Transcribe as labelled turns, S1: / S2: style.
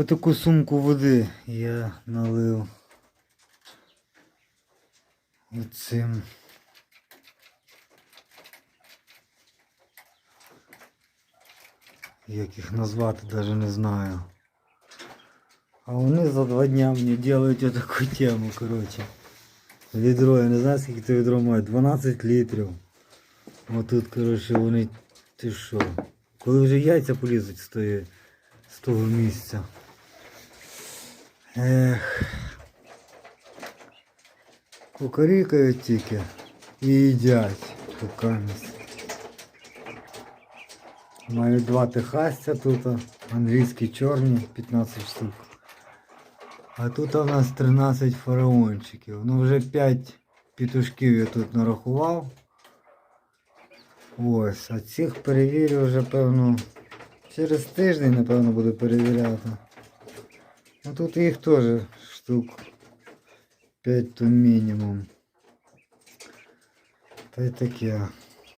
S1: Отаку сумку води я налив оцим. Як їх назвати, навіть не знаю. А вони за два дня мені делають отаку тему, коротше. Відро, я не знаю, скільки це відро має, 12 літрів. Отут, коротше, вони. Ти що? Коли вже яйця полізуть з того місця. Ех. Кукарікають тільки і їдять рукамість. Маю два техасця тут, англійські чорні, 15 штук. А тут у нас 13 фараончиків. Ну вже 5 пітушків я тут нарахував. Ось, а цих перевірю вже, певно, через тиждень, напевно, буду перевіряти. Ну тут их тоже штук 5 то минимум. Та й.